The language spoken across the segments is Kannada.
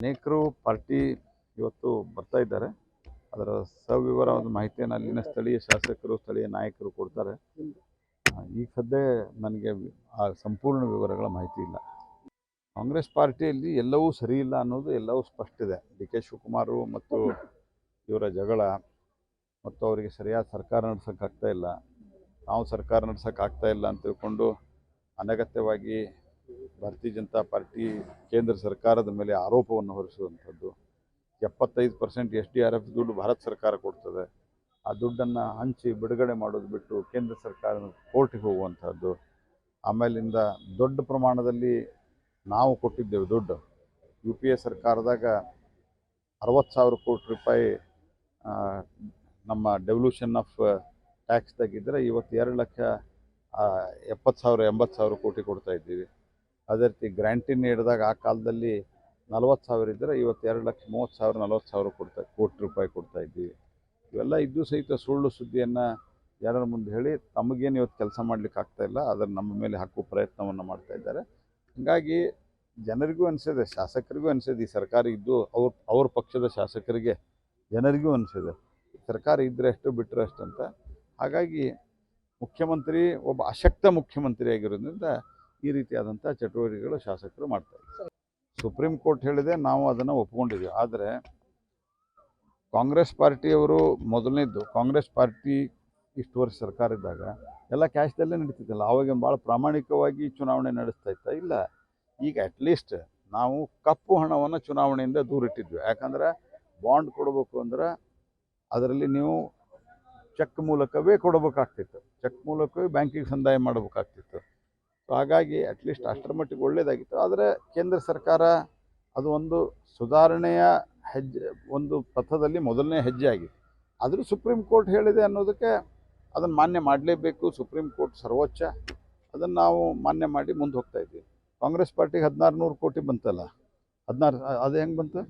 ಅನೇಕರು ಪಾರ್ಟಿ ಇವತ್ತು ಬರ್ತಾ ಇದ್ದಾರೆ. ಅದರ ಸವಿವರವಾದ ಮಾಹಿತಿಯನ್ನು ಅಲ್ಲಿನ ಸ್ಥಳೀಯ ಶಾಸಕರು, ಸ್ಥಳೀಯ ನಾಯಕರು ಕೊಡ್ತಾರೆ. ಈ ಸದ್ಯ ನನಗೆ ಆ ಸಂಪೂರ್ಣ ವಿವರಗಳ ಮಾಹಿತಿ ಇಲ್ಲ. ಕಾಂಗ್ರೆಸ್ ಪಾರ್ಟಿಯಲ್ಲಿ ಎಲ್ಲವೂ ಸರಿ ಇಲ್ಲ ಅನ್ನೋದು ಎಲ್ಲವೂ ಸ್ಪಷ್ಟ ಇದೆ. ಡಿ ಕೆ ಶಿವಕುಮಾರು ಮತ್ತು ಇವರ ಜಗಳ ಮತ್ತು ಅವರಿಗೆ ಸರಿಯಾದ ಸರ್ಕಾರ ನಡೆಸೋಕ್ಕಾಗ್ತಾ ಇಲ್ಲ. ನಾವು ಸರ್ಕಾರ ನಡೆಸೋಕ್ಕಾಗ್ತಾ ಇಲ್ಲ ಅಂತ ತಿಳ್ಕೊಂಡು ಅನಗತ್ಯವಾಗಿ ಭಾರತೀಯ ಜನತಾ ಪಾರ್ಟಿ ಕೇಂದ್ರ ಸರ್ಕಾರದ ಮೇಲೆ ಆರೋಪವನ್ನು ಹೊರಿಸುವಂಥದ್ದು. ಎಪ್ಪತ್ತೈದು percent S D R F ದುಡ್ಡು ಭಾರತ ಸರ್ಕಾರ ಕೊಡ್ತದೆ. ಆ ದುಡ್ಡನ್ನು ಹಂಚಿ ಬಿಡುಗಡೆ ಮಾಡೋದು ಬಿಟ್ಟು ಕೇಂದ್ರ ಸರ್ಕಾರ ಕೋರ್ಟಿಗೆ ಹೋಗುವಂಥದ್ದು. ಆಮೇಲಿಂದ ದೊಡ್ಡ ಪ್ರಮಾಣದಲ್ಲಿ ನಾವು ಕೊಟ್ಟಿದ್ದೇವೆ ದುಡ್ಡು. ಯು ಪಿ ಎ ಸರ್ಕಾರದಾಗ ಅರವತ್ತು ಸಾವಿರ ಕೋಟಿ ರೂಪಾಯಿ ನಮ್ಮ ಡೆವಲ್ಯೂಷನ್ ಆಫ್ ಟ್ಯಾಕ್ಸ್ದಾಗಿದ್ದರೆ ಇವತ್ತು ಎರಡು ಲಕ್ಷ ಎಪ್ಪತ್ತು ಸಾವಿರ, ಎಂಬತ್ತು ಸಾವಿರ ಕೋಟಿ ಕೊಡ್ತಾ ಇದ್ದೀವಿ. ಅದೇ ರೀತಿ ಗ್ರ್ಯಾಂಟಿನ್ ನೀಡಿದಾಗ ಆ ಕಾಲದಲ್ಲಿ ನಲ್ವತ್ತು ಸಾವಿರ ಇದ್ದರೆ ಇವತ್ತು ಎರಡು ಲಕ್ಷ ಮೂವತ್ತು ಸಾವಿರ, ನಲ್ವತ್ತು ಸಾವಿರ ಕೊಡ್ತಾ, ಕೋಟಿ ರೂಪಾಯಿ ಕೊಡ್ತಾ ಇದ್ದೀವಿ. ಇವೆಲ್ಲ ಇದ್ದು ಸಹಿತ ಸುಳ್ಳು ಸುದ್ದಿಯನ್ನು ಯಾರ ಮುಂದೆ ಹೇಳಿ ತಮಗೇನು ಇವತ್ತು ಕೆಲಸ ಮಾಡ್ಲಿಕ್ಕೆ ಇಲ್ಲ, ಅದನ್ನು ನಮ್ಮ ಮೇಲೆ ಹಾಕುವ ಪ್ರಯತ್ನವನ್ನು ಮಾಡ್ತಾ ಇದ್ದಾರೆ. ಹಾಗಾಗಿ ಜನರಿಗೂ ಅನಿಸಿದೆ, ಶಾಸಕರಿಗೂ ಅನಿಸಿದೆ, ಈ ಸರ್ಕಾರ ಇದ್ದು ಅವ್ರ ಅವ್ರ ಪಕ್ಷದ ಶಾಸಕರಿಗೆ ಜನರಿಗೂ ಅನಿಸಿದೆ, ಸರ್ಕಾರ ಇದ್ದರೆ ಅಷ್ಟು ಬಿಟ್ಟರೆ ಅಷ್ಟು ಅಂತ. ಹಾಗಾಗಿ ಮುಖ್ಯಮಂತ್ರಿ ಒಬ್ಬ ಅಶಕ್ತ ಮುಖ್ಯಮಂತ್ರಿ ಆಗಿರೋದ್ರಿಂದ ಈ ರೀತಿಯಾದಂಥ ಚಟುವಟಿಕೆಗಳು ಶಾಸಕರು ಮಾಡ್ತಾರೆ ಸುಪ್ರೀಂ ಕೋರ್ಟ್ ಹೇಳಿದೆ ನಾವು ಅದನ್ನು ಒಪ್ಕೊಂಡಿದ್ದೀವಿ. ಆದರೆ ಕಾಂಗ್ರೆಸ್ ಪಾರ್ಟಿಯವರು ಮೊದಲನೇದ್ದು, ಕಾಂಗ್ರೆಸ್ ಪಾರ್ಟಿ ಇಷ್ಟು ವರ್ಷ ಸರ್ಕಾರ ಇದ್ದಾಗ ಎಲ್ಲ ಕ್ಯಾಶ್ದಲ್ಲೇ ನಡೀತಿದ್ದಲ್ಲ. ಅವಾಗ ಭಾಳ ಪ್ರಾಮಾಣಿಕವಾಗಿ ಚುನಾವಣೆ ನಡೆಸ್ತಾ ಇತ್ತ? ಇಲ್ಲ. ಈಗ ಅಟ್ಲೀಸ್ಟ್ ನಾವು ಕಪ್ಪು ಹಣವನ್ನು ಚುನಾವಣೆಯಿಂದ ದೂರಿಟ್ಟಿದ್ವಿ ಯಾಕಂದ್ರೆ ಬಾಂಡ್ ಕೊಡಬೇಕು ಅಂದ್ರೆ ಅದರಲ್ಲಿ ನೀವು ಚೆಕ್ ಮೂಲಕವೇ ಕೊಡಬೇಕಾಗ್ತಿತ್ತು. ಚೆಕ್ ಮೂಲಕವೇ ಬ್ಯಾಂಕಿಗೆ ಸಂದಾಯ ಮಾಡಬೇಕಾಗ್ತಿತ್ತು. ಹಾಗಾಗಿ ಅಟ್ಲೀಸ್ಟ್ ಅಷ್ಟರ ಮಟ್ಟಿಗೆ ಒಳ್ಳೆಯದಾಗಿತ್ತು ಆದರೆ ಕೇಂದ್ರ ಸರ್ಕಾರ ಅದು ಒಂದು ಸುಧಾರಣೆಯ ಹೆಜ್ಜೆ, ಒಂದು ಪಥದಲ್ಲಿ ಮೊದಲನೇ ಹೆಜ್ಜೆ ಆಗಿದೆ. ಆದರೂ ಸುಪ್ರೀಂ ಕೋರ್ಟ್ ಹೇಳಿದೆ ಅನ್ನೋದಕ್ಕೆ ಅದನ್ನು ಮಾನ್ಯ ಮಾಡಲೇಬೇಕು. ಸುಪ್ರೀಂ ಕೋರ್ಟ್ ಸರ್ವೋಚ್ಚ. ಅದನ್ನು ನಾವು ಮಾನ್ಯ ಮಾಡಿ ಮುಂದೆ ಹೋಗ್ತಾ ಇದ್ವಿ ಕಾಂಗ್ರೆಸ್ ಪಾರ್ಟಿಗೆ ಹದಿನಾರು ನೂರು ಕೋಟಿ ಬಂತಲ್ಲ? ಹದಿನಾರು, ಅದು ಹೆಂಗೆ ಬಂತು?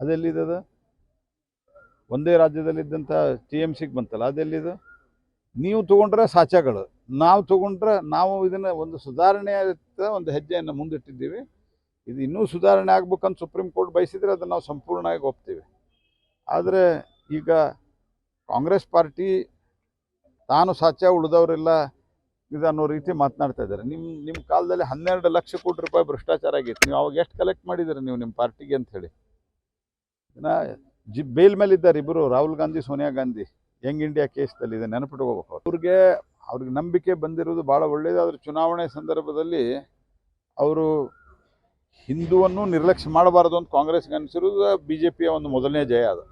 ಅದೆಲ್ಲಿದೆ ಅದು? ಒಂದೇ ರಾಜ್ಯದಲ್ಲಿದ್ದಂಥ ಟಿ ಎಂ ಸಿಗೆ ಬಂತಲ್ಲ? ಅದೆಲ್ಲಿದು ನೀವು ತೊಗೊಂಡ್ರೆ ಸಾಚಗಳು ನಾವು ತಗೊಂಡ್ರೆ ನಾವು ಇದನ್ನು ಒಂದು ಸುಧಾರಣೆ ಒಂದು ಹೆಜ್ಜೆಯನ್ನು ಮುಂದಿಟ್ಟಿದ್ದೀವಿ. ಇದು ಇನ್ನೂ ಸುಧಾರಣೆ ಆಗ್ಬೇಕಂತ ಸುಪ್ರೀಂ ಕೋರ್ಟ್ ಬಯಸಿದರೆ ಅದನ್ನು ನಾವು ಸಂಪೂರ್ಣವಾಗಿ ಒಪ್ತೀವಿ. ಆದರೆ ಈಗ ಕಾಂಗ್ರೆಸ್ ಪಾರ್ಟಿ ತಾನು ಸಾಚ ಉಳಿದವರೆಲ್ಲ ಇದು ಅನ್ನೋ ರೀತಿ ಮಾತನಾಡ್ತಾ ಇದ್ದಾರೆ. ನಿಮ್ಮ ನಿಮ್ಮ ಕಾಲದಲ್ಲಿ ಹನ್ನೆರಡು ಲಕ್ಷ ಕೋಟಿ ರೂಪಾಯಿ ಭ್ರಷ್ಟಾಚಾರ ಆಗಿತ್ತು. ನೀವು ಅವಾಗ ಎಷ್ಟು ಕಲೆಕ್ಟ್ ಮಾಡಿದ್ದೀರಿ ನೀವು ನಿಮ್ಮ ಪಾರ್ಟಿಗೆ ಅಂತ ಹೇಳಿ. ಇನ್ನ ಜಿ, ಬೇಲ್ ಮೇಲಿದ್ದಾರೆ ಇಬ್ಬರು ರಾಹುಲ್ ಗಾಂಧಿ, ಸೋನಿಯಾ ಗಾಂಧಿ. ಯಂಗ್ ಇಂಡಿಯಾ ಕೇಸ್ದಲ್ಲಿ ಇದೆ ನೆನಪಿಟ್ಕೋಬೇಕು ಅವ್ರು. ಅವ್ರಿಗೆ ಅವ್ರಿಗೆ ನಂಬಿಕೆ ಬಂದಿರೋದು ಭಾಳ ಒಳ್ಳೆಯದು ಆದರೆ ಚುನಾವಣೆ ಸಂದರ್ಭದಲ್ಲಿ ಅವರು ಹಿಂದುವನ್ನು ನಿರ್ಲಕ್ಷ್ಯ ಮಾಡಬಾರದು ಅಂತ ಕಾಂಗ್ರೆಸ್ಗೆ ಅನಿಸಿರೋದು ಬಿ ಜೆ ಪಿಯ ಒಂದು ಮೊದಲನೇ ಜಯ ಅದು.